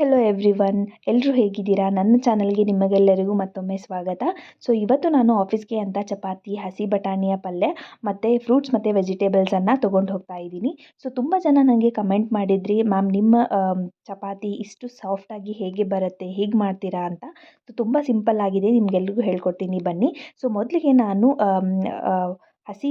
Hello every one ಎಲ್ಲರೂ ಹೇಗಿದ್ದೀರಾ? ನನ್ನ ಚಾನಲ್ಗೆ ನಿಮಗೆಲ್ಲರಿಗೂ ಮತ್ತೊಮ್ಮೆ ಸ್ವಾಗತ. ಸೊ ಇವತ್ತು ನಾನು ಆಫೀಸ್ಗೆ ಅಂತ ಚಪಾತಿ, ಹಸಿ ಬಟಾಣಿಯ ಪಲ್ಯ ಮತ್ತು ಫ್ರೂಟ್ಸ್ ಮತ್ತು ವೆಜಿಟೇಬಲ್ಸನ್ನು ತೊಗೊಂಡು ಹೋಗ್ತಾ ಇದ್ದೀನಿ. ಸೊ ತುಂಬ ಜನ ನನಗೆ ಕಮೆಂಟ್ ಮಾಡಿದ್ರಿ, ಮ್ಯಾಮ್, ನಿಮ್ಮ ಚಪಾತಿ ಇಷ್ಟು ಸಾಫ್ಟಾಗಿ ಹೇಗೆ ಬರುತ್ತೆ? ಹೇಗೆ ಮಾಡ್ತೀರಾ ಅಂತ? ಸೊ ತುಂಬ ಸಿಂಪಲ್ ಆಗಿದೆ, ನಿಮಗೆಲ್ರಿಗೂ ಹೇಳ್ಕೊಡ್ತೀನಿ ಬನ್ನಿ. ಸೊ ಮೊದಲಿಗೆ ನಾನು ಹಸಿ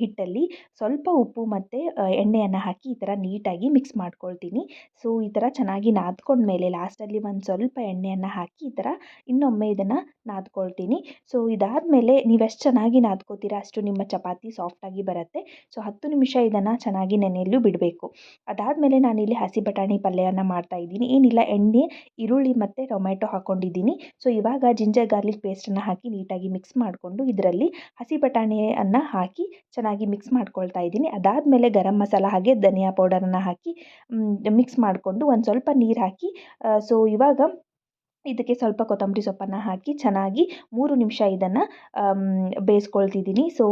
ಹಿಟ್ಟಲ್ಲಿ ಸ್ವಲ್ಪ ಉಪ್ಪು ಮತ್ತು ಎಣ್ಣೆಯನ್ನು ಹಾಕಿ ಈ ಥರ ನೀಟಾಗಿ ಮಿಕ್ಸ್ ಮಾಡ್ಕೊಳ್ತೀನಿ. ಸೊ ಈ ಥರ ಚೆನ್ನಾಗಿ ನಾದ್ಕೊಂಡ್ಮೇಲೆ ಲಾಸ್ಟಲ್ಲಿ ಒಂದು ಸ್ವಲ್ಪ ಎಣ್ಣೆಯನ್ನು ಹಾಕಿ ಈ ಥರ ಇನ್ನೊಮ್ಮೆ ಇದನ್ನು ನಾದ್ಕೊಳ್ತೀನಿ. ಸೊ ಇದಾದಮೇಲೆ ನೀವೆಷ್ಟು ಚೆನ್ನಾಗಿ ನಾದ್ಕೋತೀರಾ ಅಷ್ಟು ನಿಮ್ಮ ಚಪಾತಿ ಸಾಫ್ಟಾಗಿ ಬರುತ್ತೆ. ಸೊ ಹತ್ತು ನಿಮಿಷ ಇದನ್ನು ಚೆನ್ನಾಗಿ ನೆನೆಯಲು ಬಿಡಬೇಕು. ಅದಾದಮೇಲೆ ನಾನಿಲ್ಲಿ ಹಸಿ ಬಟಾಣಿ ಪಲ್ಯವನ್ನು ಮಾಡ್ತಾ ಇದ್ದೀನಿ. ಏನಿಲ್ಲ, ಎಣ್ಣೆ, ಈರುಳ್ಳಿ ಮತ್ತು ಟೊಮೆಟೊ ಹಾಕ್ಕೊಂಡಿದ್ದೀನಿ ಸೊ ಇವಾಗ ಜಿಂಜರ್ ಗಾರ್ಲಿಕ್ ಪೇಸ್ಟನ್ನು ಹಾಕಿ ನೀಟಾಗಿ ಮಿಕ್ಸ್ ಮಾಡಿಕೊಂಡು ಇದರಲ್ಲಿ ಹಸಿ ಬಟಾಣಿಯನ್ನು ಹಾಕಿ ಚೆನ್ನಾಗಿ ಮಿಕ್ಸ್ ಮಾಡ್ಕೊಳ್ತಾ ಇದ್ದೀನಿ. ಅದಾದಮೇಲೆ ಗರಂ ಮಸಾಲ ಹಾಗೆ ಧನಿಯಾ ಪೌಡರನ್ನು ಹಾಕಿ ಮಿಕ್ಸ್ ಮಾಡಿಕೊಂಡು ಒಂದು ಸ್ವಲ್ಪ ನೀರು ಹಾಕಿ ಸೊ ಇವಾಗ ಇದಕ್ಕೆ ಸ್ವಲ್ಪ ಕೊತ್ತಂಬರಿ ಸೊಪ್ಪನ್ನು ಹಾಕಿ ಚೆನ್ನಾಗಿ ಮೂರು ನಿಮಿಷ ಇದನ್ನು ಬೇಯಿಸ್ಕೊಳ್ತಿದ್ದೀನಿ. ಸೊ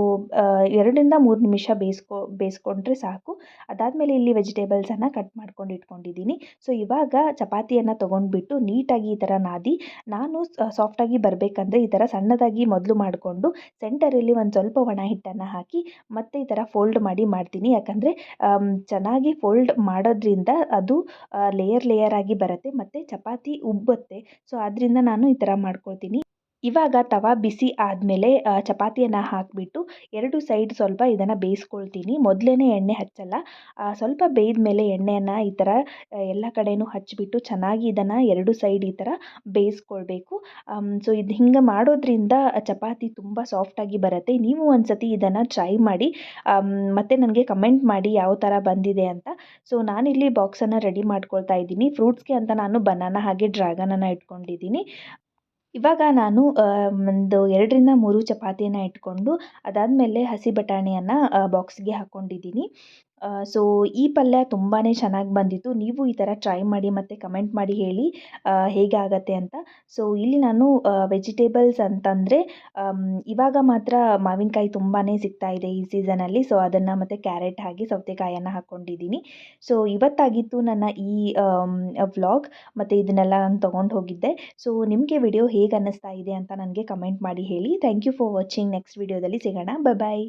ಎರಡರಿಂದ ಮೂರು ನಿಮಿಷ ಬೇಯಿಸ್ಕೊ, ಬೇಯಿಸ್ಕೊಂಡ್ರೆ ಸಾಕು. ಅದಾದಮೇಲೆ ಇಲ್ಲಿ ವೆಜಿಟೇಬಲ್ಸನ್ನು ಕಟ್ ಮಾಡ್ಕೊಂಡು ಇಟ್ಕೊಂಡಿದ್ದೀನಿ. ಸೊ ಇವಾಗ ಚಪಾತಿಯನ್ನು ತೊಗೊಂಡ್ಬಿಟ್ಟು ನೀಟಾಗಿ ಈ ಥರ ನಾದಿ, ನಾನು ಸಾಫ್ಟಾಗಿ ಬರಬೇಕಂದ್ರೆ ಈ ಥರ ಸಣ್ಣದಾಗಿ ಮೊದಲು ಮಾಡಿಕೊಂಡು ಸೆಂಟರಲ್ಲಿ ಒಂದು ಸ್ವಲ್ಪ ಒಣ ಹಿಟ್ಟನ್ನು ಹಾಕಿ ಮತ್ತೆ ಈ ಥರ ಫೋಲ್ಡ್ ಮಾಡಿ ಮಾಡ್ತೀನಿ. ಯಾಕಂದರೆ ಚೆನ್ನಾಗಿ ಫೋಲ್ಡ್ ಮಾಡೋದ್ರಿಂದ ಅದು ಲೇಯರ್ ಲೇಯರ್ ಆಗಿ ಬರುತ್ತೆ. ಮತ್ತು ಚಪಾತಿ ಉಬ್ಬುತ್ತೆ. ಸೊ ಆದ್ದರಿಂದ ನಾನು ಈ ಥರ ಮಾಡ್ಕೊಳ್ತೀನಿ. ಇವಾಗ ತವ ಬಿಸಿ ಆದಮೇಲೆ ಚಪಾತಿಯನ್ನು ಹಾಕಿಬಿಟ್ಟು ಎರಡು ಸೈಡ್ ಸ್ವಲ್ಪ ಇದನ್ನು ಬೇಯಿಸ್ಕೊಳ್ತೀನಿ. ಮೊದಲೇ ಎಣ್ಣೆ ಹಚ್ಚಲ್ಲ. ಸ್ವಲ್ಪ ಬೇಯ್ದ ಮೇಲೆ ಎಣ್ಣೆಯನ್ನು ಈ ಥರ ಎಲ್ಲ ಕಡೆಯೂ ಹಚ್ಚಿಬಿಟ್ಟು ಚೆನ್ನಾಗಿ ಇದನ್ನು ಎರಡು ಸೈಡ್ ಈ ಥರ ಬೇಯಿಸ್ಕೊಳ್ಬೇಕು. ಸೊ, ಇದು ಹಿಂಗೆ ಮಾಡೋದ್ರಿಂದ ಚಪಾತಿ ತುಂಬ ಸಾಫ್ಟಾಗಿ ಬರುತ್ತೆ. ನೀವು ಒಂದು ಸತಿ ಇದನ್ನು ಟ್ರೈ ಮಾಡಿ ಮತ್ತು ನನಗೆ ಕಮೆಂಟ್ ಮಾಡಿ ಯಾವ ಥರ ಬಂದಿದೆ ಅಂತ. ಸೊ, ನಾನಿಲ್ಲಿ ಬಾಕ್ಸನ್ನು ರೆಡಿ ಮಾಡ್ಕೊಳ್ತಾ ಇದ್ದೀನಿ. ಫ್ರೂಟ್ಸ್ಗೆ ಅಂತ ನಾನು ಬನಾನಾ ಹಾಗೆ ಡ್ರ್ಯಾಗನನ್ನು ಇಟ್ಕೊಂಡಿದ್ದೀನಿ. ಇವಾಗ ನಾನು ಒಂದು ಎರಡರಿಂದ ಮೂರು ಚಪಾತಿಯನ್ನು ಇಟ್ಕೊಂಡು ಅದಾದಮೇಲೆ ಹಸಿ ಬಟಾಣಿಯನ್ನು ಬಾಕ್ಸ್ಗೆ ಹಾಕ್ಕೊಂಡಿದ್ದೀನಿ ಸೊ ಈ ಪಲ್ಯ ತುಂಬಾ ಚೆನ್ನಾಗಿ ಬಂದಿತ್ತು. ನೀವು ಈ ಥರ ಟ್ರೈ ಮಾಡಿ ಮತ್ತು ಕಮೆಂಟ್ ಮಾಡಿ ಹೇಳಿ ಹೇಗಾಗುತ್ತೆ ಅಂತ. ಸೊ ಇಲ್ಲಿ ನಾನು ವೆಜಿಟೇಬಲ್ಸ್ ಅಂತಂದರೆ ಇವಾಗ ಮಾತ್ರ ಮಾವಿನಕಾಯಿ ತುಂಬಾ ಸಿಗ್ತಾ ಇದೆ ಈ ಸೀಸನಲ್ಲಿ ಸೊ ಅದನ್ನು ಮತ್ತು ಕ್ಯಾರೆಟ್ ಹಾಕಿ ಸೌತೆಕಾಯನ್ನು ಹಾಕ್ಕೊಂಡಿದ್ದೀನಿ ಸೊ ಇವತ್ತಾಗಿತ್ತು ನನ್ನ ಈ ವ್ಲಾಗ್ ಮತ್ತು ಇದನ್ನೆಲ್ಲ ನಾನು ತೊಗೊಂಡು ಹೋಗಿದ್ದೆ. ಸೊ ನಿಮಗೆ ವಿಡಿಯೋ ಹೇಗೆ ಅನ್ನಿಸ್ತಾ ಇದೆ ಅಂತ ನನಗೆ ಕಮೆಂಟ್ ಮಾಡಿ ಹೇಳಿ. Thank you for watching next ವಿಡಿಯೋದಲ್ಲಿ ಸಿಗೋಣ. ಬಾಯ್